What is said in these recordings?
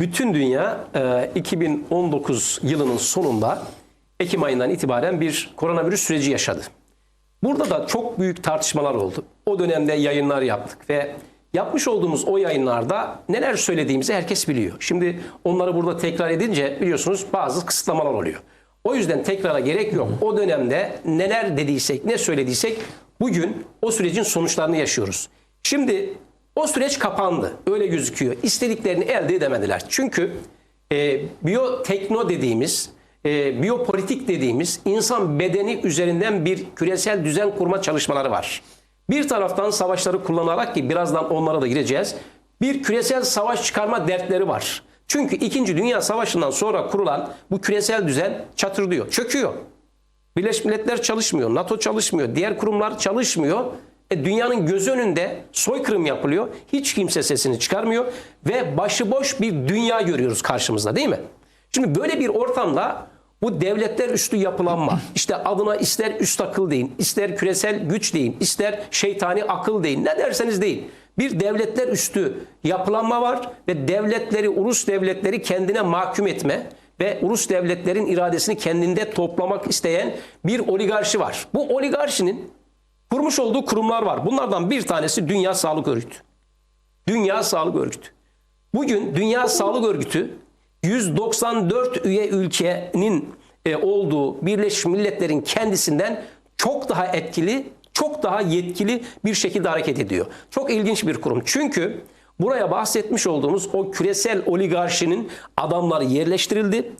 Bütün dünya e, 2019 yılının sonunda Ekim ayından itibaren bir koronavirüs süreci yaşadı. Burada da çok büyük tartışmalar oldu. O dönemde yayınlar yaptık ve yapmış olduğumuz o yayınlarda neler söylediğimizi herkes biliyor. Şimdi onları burada tekrar edince biliyorsunuz bazı kısıtlamalar oluyor. O yüzden tekrara gerek yok. O dönemde neler dediysek, ne söylediysek bugün o sürecin sonuçlarını yaşıyoruz. Şimdi o süreç kapandı. Öyle gözüküyor. İstediklerini elde edemediler. Çünkü e, biyotekno dediğimiz, e, biyopolitik dediğimiz insan bedeni üzerinden bir küresel düzen kurma çalışmaları var. Bir taraftan savaşları kullanarak ki birazdan onlara da gireceğiz. Bir küresel savaş çıkarma dertleri var. Çünkü 2. Dünya Savaşı'ndan sonra kurulan bu küresel düzen çatırdıyor, çöküyor. Birleşmiş Milletler çalışmıyor, NATO çalışmıyor, diğer kurumlar çalışmıyor. E, dünyanın gözü önünde soykırım yapılıyor. Hiç kimse sesini çıkarmıyor ve başıboş bir dünya görüyoruz karşımızda değil mi? Şimdi böyle bir ortamda bu devletler üstü yapılanma, işte adına ister üst akıl deyin, ister küresel güç deyin, ister şeytani akıl deyin, ne derseniz deyin. Bir devletler üstü yapılanma var ve devletleri, ulus devletleri kendine mahkum etme ve ulus devletlerin iradesini kendinde toplamak isteyen bir oligarşi var. Bu oligarşinin kurmuş olduğu kurumlar var. Bunlardan bir tanesi Dünya Sağlık Örgütü. Dünya Sağlık Örgütü. Bugün Dünya Sağlık Örgütü 194 üye ülkenin e, olduğu Birleşmiş Milletler'in kendisinden çok daha etkili, çok daha yetkili bir şekilde hareket ediyor. Çok ilginç bir kurum. Çünkü buraya bahsetmiş olduğumuz o küresel oligarşinin adamları yerleştirildi.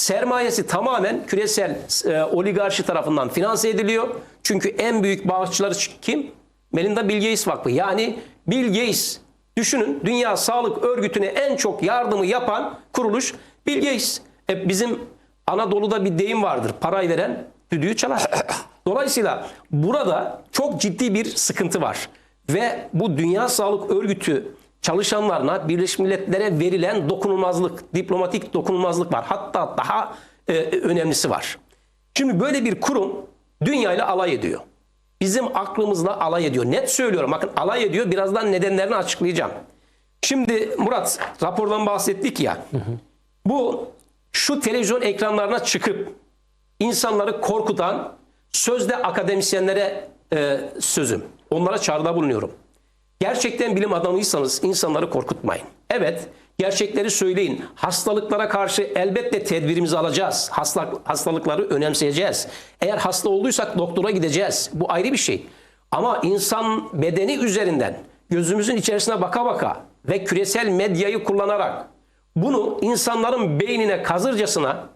Sermayesi tamamen küresel e, oligarşi tarafından finanse ediliyor. Çünkü en büyük bağışçıları kim? Melinda Bill Gates Vakfı. Yani Bill Gates düşünün Dünya Sağlık Örgütü'ne en çok yardımı yapan kuruluş Bill Gates. E, bizim Anadolu'da bir deyim vardır. Parayı veren düdüğü çalar. Dolayısıyla burada çok ciddi bir sıkıntı var. Ve bu Dünya Sağlık Örgütü çalışanlarına Birleşmiş Milletler'e verilen dokunulmazlık, diplomatik dokunulmazlık var. Hatta daha e, önemlisi var. Şimdi böyle bir kurum dünyayla alay ediyor. Bizim aklımızla alay ediyor. Net söylüyorum. Bakın alay ediyor. Birazdan nedenlerini açıklayacağım. Şimdi Murat rapordan bahsettik ya. Bu şu televizyon ekranlarına çıkıp insanları korkutan sözde akademisyenlere e, sözüm. Onlara çağrıda bulunuyorum. Gerçekten bilim adamıysanız insanları korkutmayın. Evet, gerçekleri söyleyin. Hastalıklara karşı elbette tedbirimizi alacağız. Hasta, hastalıkları önemseyeceğiz. Eğer hasta olduysak doktora gideceğiz. Bu ayrı bir şey. Ama insan bedeni üzerinden gözümüzün içerisine baka baka ve küresel medyayı kullanarak bunu insanların beynine kazırcasına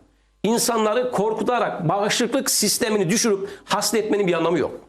insanları korkutarak bağışıklık sistemini düşürüp hasta etmenin bir anlamı yok.